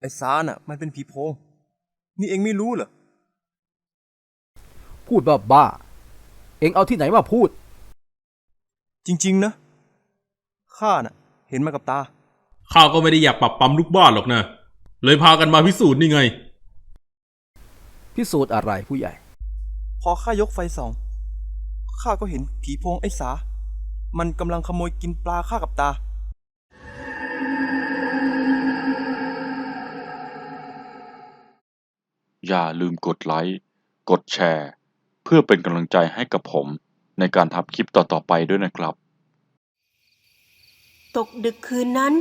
ไอ้สาน่ะ มันเป็นผีโพง นี่เองไม่รู้เหรอ พูดบ้าบ้าๆเอ็งเอาที่ไหนมาพูด จริง ๆ นะ ข้าน่ะ เห็นมากับตา ข้าก็ไม่ได้อยากปรับปั๊มลูกบ้านหรอกนะ เลยพากันมาพิสูจน์นี่ไง พิสูจน์อะไรผู้ใหญ่ พอข้ายกไฟส่องข้าก็เห็นผีโพงไอ้สา มันกำลังขโมยกินปลาข้ากับตา อย่าลืมกดไลค์ กดแชร์ เพื่อเป็นกำลังใจให้กับผมในการทำคลิปต่อ ๆ ไปด้วยนะครับ ตกดึกคืนนั้น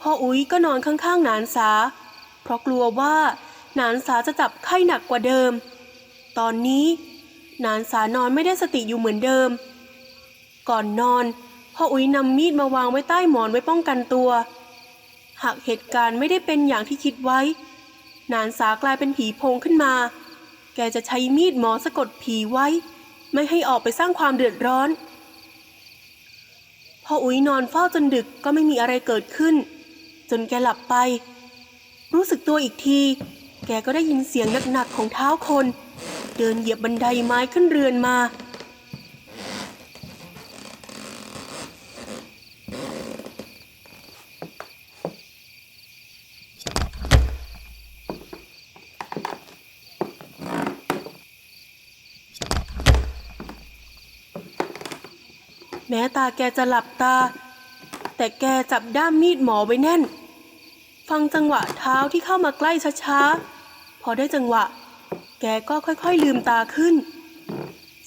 พ่ออุ้ยก็นอนข้างๆหนานสา เพราะกลัวว่าหนานสาจะจับไข้หนักกว่าเดิม ตอนนี้หนานสานอนไม่ได้สติอยู่เหมือนเดิม ก่อนนอน พ่ออุ้ยนำมีดมาวางไว้ใต้หมอนไว้ป้องกันตัว หากเหตุการณ์ไม่ได้เป็นอย่างที่คิดไว้ นานสากลายเป็นผีโพงขึ้นมา แกจะใช้มีดหมอสะกดผีไว้ ไม่ให้ออกไปสร้างความเดือดร้อน พออุ้ยนอนเฝ้าจนดึกก็ไม่มีอะไรเกิดขึ้น จนแกหลับไป รู้สึกตัวอีกที แกก็ได้ยินเสียงหนักๆของเท้าคน เดินเหยียบบันไดไม้ขึ้นเรือนมา แม้ตาแกจะหลับตา แต่แกจับด้ามมีดหมอไว้แน่น ฟังจังหวะเท้าที่เข้ามาใกล้ช้าๆ พอได้จังหวะ แกก็ค่อยๆลืมตาขึ้น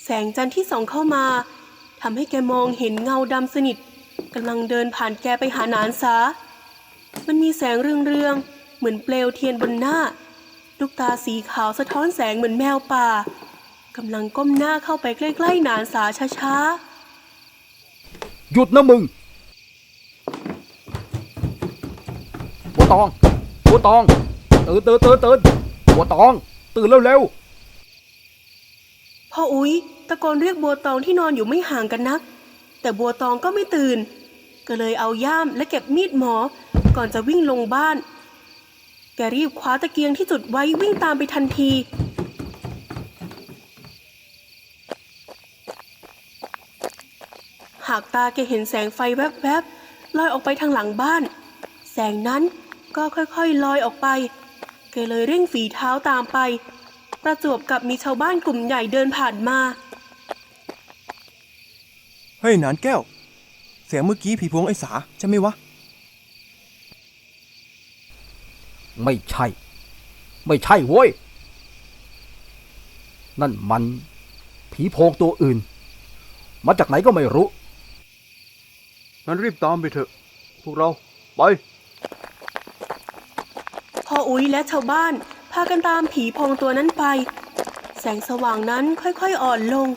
แสงจันทร์ที่ส่องเข้ามาทำให้แกมองเห็นเงาดำสนิทกำลังเดินผ่านแกไปหาหนานสา มันมีแสงเรืองๆ เหมือนเปลวเทียนบนหน้า ลูกตาสีขาวสะท้อนแสงเหมือนแมวป่ากำลังก้มหน้าเข้าไปใกล้ๆหนานสาช้าๆ หยุดนะมึงบัวตองบัวตอง ตื่นตื่นตื่นตื่นบัวตอง ตื่นเร็วพ่ออุ้ยตะโกนเรียกบัวตองที่นอนอยู่ไม่ห่างกันนัก แต่บัวตองก็ไม่ตื่น ก็เลยเอาย่ามและเก็บมีดหมอ ก่อนจะวิ่งลงบ้าน แกรีบคว้าตะเกียงที่จุดไว้วิ่งตามไปทันที หากตาแกเห็นแสงไฟแวบๆลอยออกไปทางหลังบ้าน แสงนั้นก็ค่อยๆลอยออกไป แกเลยเร่งฝีเท้าตามไป ประจวบกับมีชาวบ้านกลุ่มใหญ่เดินผ่านมา เฮ้ยหนานแก้ว เสียงเมื่อกี้ผีโพงไอ้สาใช่ไหมวะๆไม่ใช่ ไม่ใช่โว้ย นั่นมัน ผีโพงตัวอื่น มาจากไหนก็ไม่รู้ งั้นรีบตามไปเถอะ พวกเรา ไป พ่ออุ้ยและชาวบ้าน พากันตามผีโพงตัวนั้นไป แสงสว่างนั้นค่อยๆอ่อนลง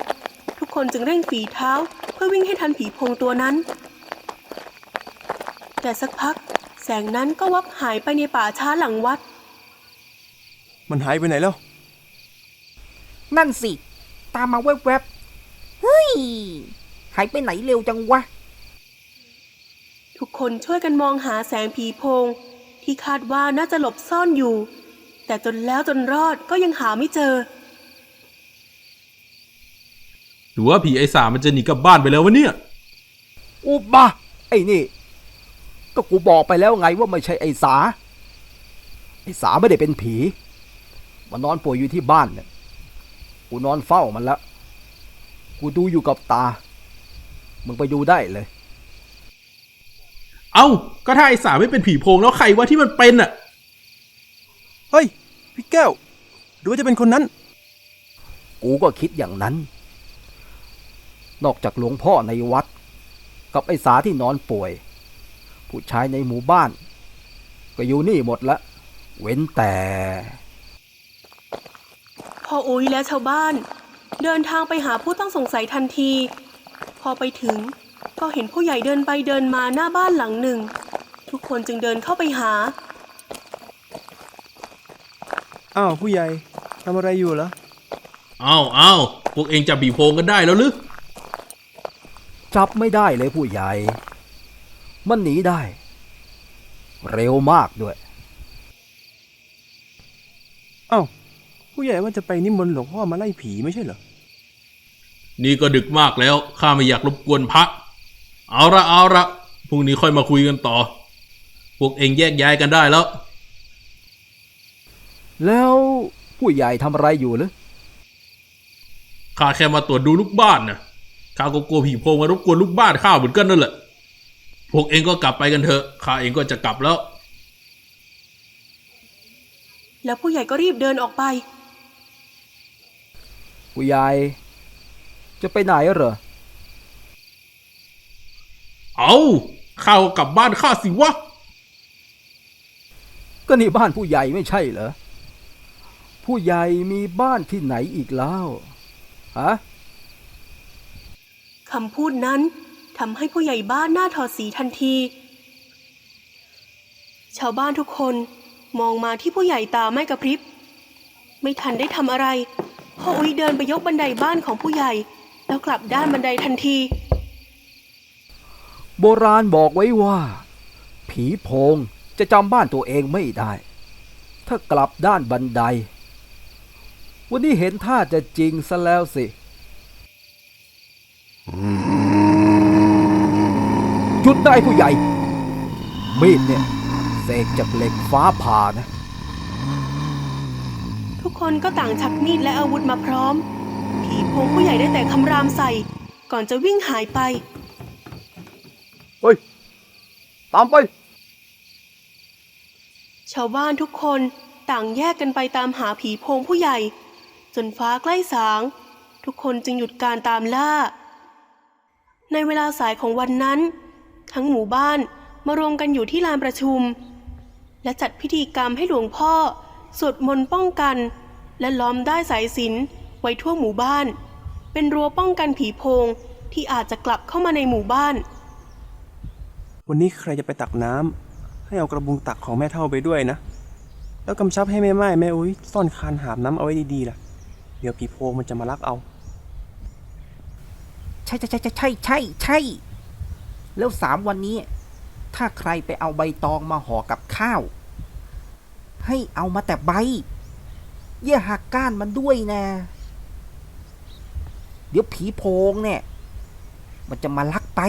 ทุกคนจึงเร่งฝีเท้า เพื่อวิ่งให้ทันผีโพงตัวนั้น แต่สักพัก แสงนั้นก็วับหายไปในป่าช้าหลังวัด มันหายไปไหนแล้ว นั่นสิ ตามมาแวบๆ เฮ้ย หายไปไหนเร็วจังวะ ทุกคนช่วยกันมองหาแสงผีโพง ที่คาดว่าน่าจะหลบซ่อนอยู่ แต่จนแล้วจนรอดก็ยังหาไม่เจอ หรือว่าผีไอ้สามันจะหนีกลับบ้านไปแล้ววะเนี่ย อุบมาไอ้นี่ ก็กูบอกไปแล้วไงว่าไม่ใช่ไอ้สา ไอ้สาไม่ได้เป็นผี มันนอนป่วยอยู่ที่บ้านเนี่ยกูนอนเฝ้ามันแล้ว กูดูอยู่กับตา มึงไปดูได้เลย เอ้า ก็ถ้าไอ้สาไม่เป็นผีโพงแล้วใครวะที่มันเป็นอะ เฮ้ย พี่แก้ว หรือว่าจะเป็นคนนั้น กูก็คิดอย่างนั้น นอกจากหลวงพ่อในวัด กับไอ้สาที่นอนป่วย ผู้ชายในหมู่บ้าน ก็อยู่นี่หมดละ เว้นแต่พ่ออุ้ยและชาวบ้าน เดินทางไปหาผู้ต้องสงสัยทันที พอไปถึง ก็เห็นผู้ใหญ่เดินไปเดินมาหน้าบ้านหลังหนึ่ง ทุกคนจึงเดินเข้าไปหา อ้าวผู้ใหญ่ทำอะไรอยู่เหรอเอ้าเอ้าพวกเองจับผีโพงกันได้แล้วหรือจับไม่ได้เลยผู้ใหญ่ มันหนีได้ เร็วมากด้วยเอ้าผู้ใหญ่ว่าจะไปนิมนต์หลวงพ่อมาไล่ผีไม่ใช่เหรอ นี่ก็ดึกมากแล้ว ข้าไม่อยากรบกวนพระ เอาละเอาละพรุ่งนี้ค่อยมาคุยกันต่อ พวกเองแยกย้ายกันได้แล้ว แล้วผู้ใหญ่ทำอะไรอยู่หรือข้าแค่มาตรวจดูลูกบ้านนะข้าก็กลัวผีโพงมารบกวนลูกบ้านข้าเหมือนกันนั่นแหละ พวกเองก็กลับไปกันเถอะ ข้าเองก็จะกลับแล้ว แล้วผู้ใหญ่ก็รีบเดินออกไป ผู้ใหญ่จะไปไหนเหรอ เอาข้าก็กลับบ้านข้าสิวะ ก็นี่บ้านผู้ใหญ่ไม่ใช่เหรอ ผู้ใหญ่มีบ้านที่ไหนอีกแล้วฮะคำพูดนั้นทำให้ผู้ใหญ่บ้านหน้าถอดสีทันที ชาวบ้านทุกคนมองมาที่ผู้ใหญ่ตาไม่กระพริบ ไม่ทันได้ทำอะไรพ่ออุ้ยเดินไปยกบันไดบ้านของผู้ใหญ่ แล้วกลับด้านบันไดทันที โบราณบอกไว้ว่า ผีโพงจะจำบ้านตัวเองไม่ได้ ถ้ากลับด้านบันได วันนี้เห็นท่าจะจริงซะแล้วสิหยุดได้ผู้ใหญ่ มีดเนี่ยเสกจากเหล็กฟ้าผ่านะ ทุกคนก็ต่างชักมีดและอาวุธมาพร้อม ผีโพงผู้ใหญ่ได้แต่คำรามใส่ ก่อนจะวิ่งหายไป ตามไป ชาวบ้านทุกคนต่างแยกกันไปตามหาผีโพงผู้ใหญ่ จนฟ้าใกล้สาง ทุกคนจึงหยุดการตามล่า ในเวลาสายของวันนั้น ทั้งหมู่บ้านมารวมกันอยู่ที่ลานประชุม และจัดพิธีกรรมให้หลวงพ่อ สวดมนต์ป้องกัน และล้อมได้สายสินไว้ทั่วหมู่บ้าน เป็นรั้วป้องกันผีโพงที่อาจจะกลับเข้ามาในหมู่บ้าน วันนี้ใครจะไปตักน้ำให้เอากระบุงตักของแม่เท่าไปด้วยนะ แล้วกำชับให้แม่ไม้แม่อุ้ยซ่อนคานหามน้ำเอาไว้ดีๆล่ะ เดี๋ยวผีโพงมันจะมาลักเอา ใช่ใช่ใช่ใช่ใช่ใช่ใช่ แล้วสามวันนี้ ถ้าใครไปเอาใบตองมาห่อกับข้าว ให้เอามาแต่ใบอย่าหักก้านมันด้วยนะ เดี๋ยวผีโพงเนี่ย มันจะมาลักไป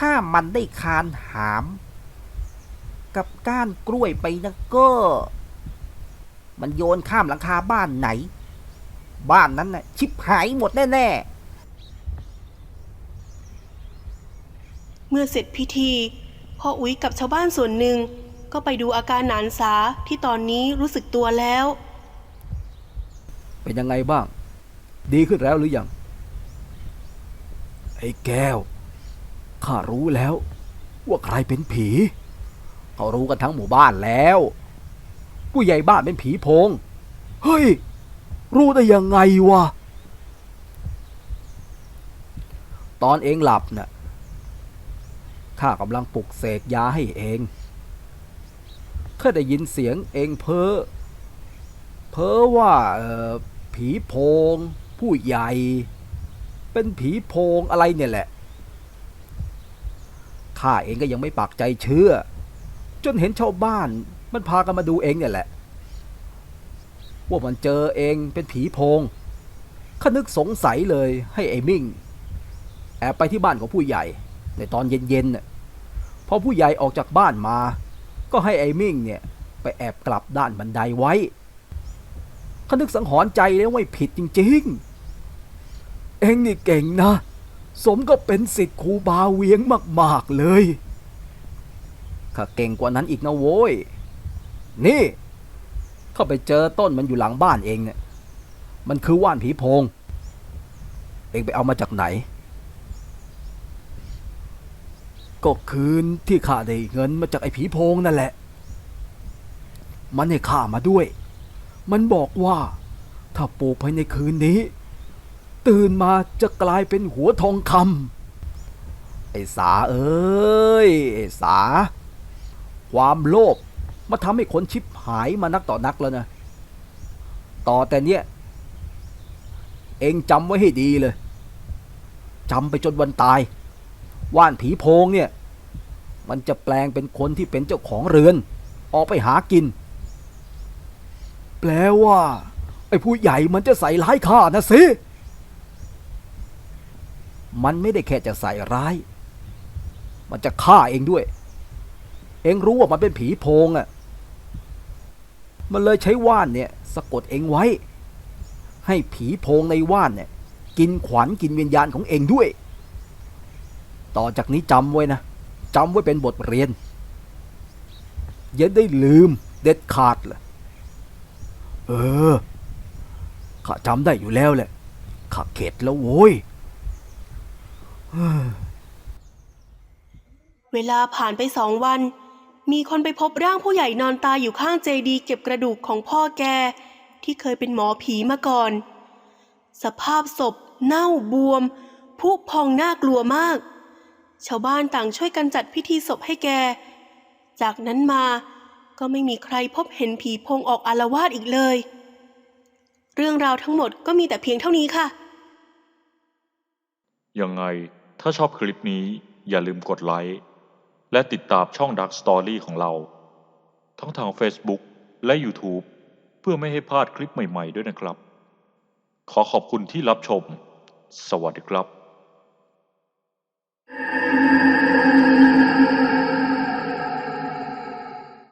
ถ้ามันได้คานหาม กับก้านกล้วยไปนะก็ มันโยนข้ามหลังคาบ้านไหน บ้านนั้นน่ะชิบหายหมดแน่เมื่อเสร็จพิธีพ่ออุ้ยกับชาวบ้านส่วนหนึ่งก็ไปดูอาการหนานสาที่ตอนนี้รู้สึกตัวแล้ว เป็นยังไงบ้าง ดีขึ้นแล้วหรือยัง ไอ้แก้ว ข้ารู้แล้ว ว่าใครเป็นผี เขารู้กันทั้งหมู่บ้านแล้ว ผู้ใหญ่บ้านเป็นผีโพง เฮ้ย รู้ได้ยังไงวะ ตอนเองหลับน่ะ ข้ากำลังปลุกเสกยาให้เอง ข้าได้ยินเสียงเองเพ้อ เพ้อว่าผีโพง ผู้ใหญ่ เป็นผีโพงอะไรเนี่ยแหละ ข้าเองก็ยังไม่ปักใจเชื่อ จนเห็นชาวบ้านมันพากันมาดูเองเนี่ยแหละ ว่ามันเจอเองเป็นผีโพงข้านึกสงสัยเลยให้ไอ้มิ่ง แอบไปที่บ้านของผู้ใหญ่ ในตอนเย็นๆน่ะพอผู้ใหญ่ออกจากบ้านมา ก็ให้ไอ้มิ่งเนี่ยไปแอบกลับด้านบันไดไว้ข้านึกสังหรณ์ใจแล้วว่าผิดจริง ๆ เองนี่เก่งนะ สมก็เป็นสิทธิ์ครูบาเวียงมาก ๆ เลยข้าเก่งกว่านั้นอีกนะโว้ย นี่ เข้าไปเจอต้นมันอยู่หลังบ้านเองเนี่ย มันคือว่านผีโพง เองไปเอามาจากไหน ก็คืนที่ข้าได้เงินมาจากไอ้ผีโพงนั่นแหละ มันให้ข้ามาด้วย มันบอกว่า ถ้าปลูกภายในคืนนี้ ตื่นมาจะกลายเป็นหัวทองคำไอ้สาเอ้ยไอ้สา ความโลภมาทำให้คนชิบหายมานักต่อนักแล้วนะ ต่อแต่เนี้ย เองจำไว้ให้ดีเลยจำไปจนวันตาย ว่านผีโพงเนี่ย มันจะแปลงเป็นคนที่เป็นเจ้าของเรือน ออกไปหากิน แปลว่า ไอ้ผู้ใหญ่มันจะใส่ร้ายข้านะสิ มันไม่ได้แค่จะใส่ร้าย มันจะฆ่าเองด้วย เองรู้ว่ามันเป็นผีโพงอะ่ะ มันเลยใช้ว่านเนี่ยสะกดเองไว้ ให้ผีโพงในว่านเนี่ยกินขวัญกินวิญญาณของเองด้วย ต่อจากนี้จำไว้นะจำไว้เป็นบทเรียนอย่าได้ลืมเด็ดขาดล่ะ เออ ข้าจำได้อยู่แล้วแหละ ข้าเข็ดแล้วโว้ย เวลาผ่านไปสองวัน มีคนไปพบร่างผู้ใหญ่นอนตายอยู่ข้างเจดีเก็บกระดูกของพ่อแก ที่เคยเป็นหมอผีมาก่อน สภาพศพ เน่าบวมผุพองน่ากลัวมาก ชาวบ้านต่างช่วยกันจัดพิธีศพให้แก จากนั้นมาก็ไม่มีใครพบเห็นผีพงออกอารวาสอีกเลย เรื่องราวทั้งหมดก็มีแต่เพียงเท่านี้ค่ะ ยังไง ถ้าชอบคลิปนี้อย่าลืมกดไลค์ และติดตามช่อง Dark Story ของเรา ทั้งทาง Facebook และ YouTube เพื่อไม่ให้พลาดคลิปใหม่ๆด้วยนะครับ ขอขอบคุณที่รับชม สวัสดีครับ